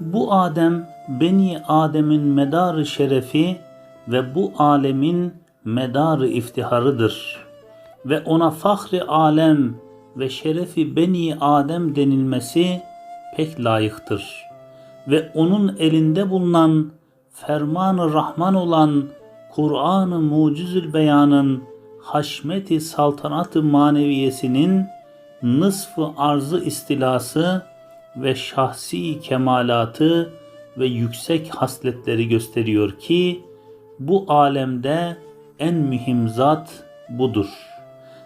Bu Adem Beni Adem'in medarı şerefi ve bu alemin medarı iftiharıdır. Ve ona fahri alem ve şerefi Beni Adem denilmesi pek layıktır. Ve onun elinde bulunan ferman-ı Rahman olan Kur'an-ı Mucizül Beyan'ın haşmeti saltanatı maneviyesinin nısfı arzı istilası ve şahsi kemalatı ve yüksek hasletleri gösteriyor ki bu alemde en mühim zat budur.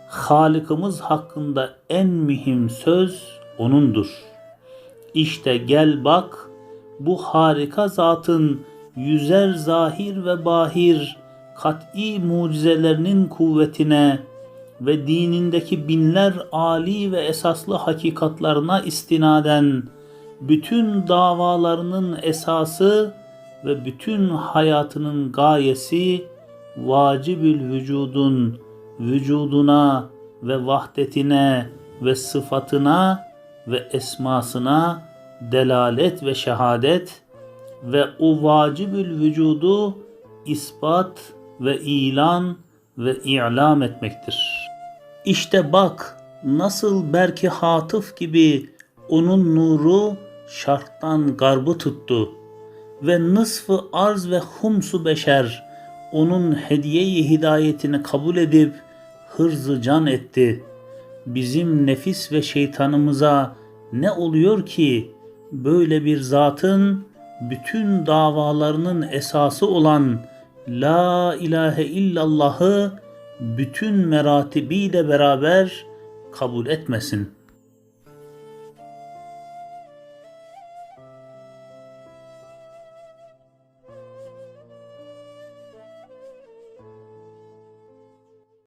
Halıkımız hakkında en mühim söz O'nundur. İşte gel bak bu harika zatın yüzer zahir ve bahir kat'i mucizelerinin kuvvetine ve dinindeki binler ali ve esaslı hakikatlarına istinaden bütün davalarının esası ve bütün hayatının gayesi vacibül vücudun vücuduna ve vahdetine ve sıfatına ve esmasına delalet ve şehadet ve o vacibül vücudu ispat ve ilan ve i'lam etmektir. İşte bak nasıl belki hatıf gibi onun nuru şarttan garbı tuttu ve nısfı arz ve humsu beşer onun hediyeyi hidayetini kabul edip hırzı can etti. Bizim nefis ve şeytanımıza ne oluyor ki böyle bir zatın bütün davalarının esası olan La ilahe illallah'ı bütün meratibiyle beraber kabul etmesin.''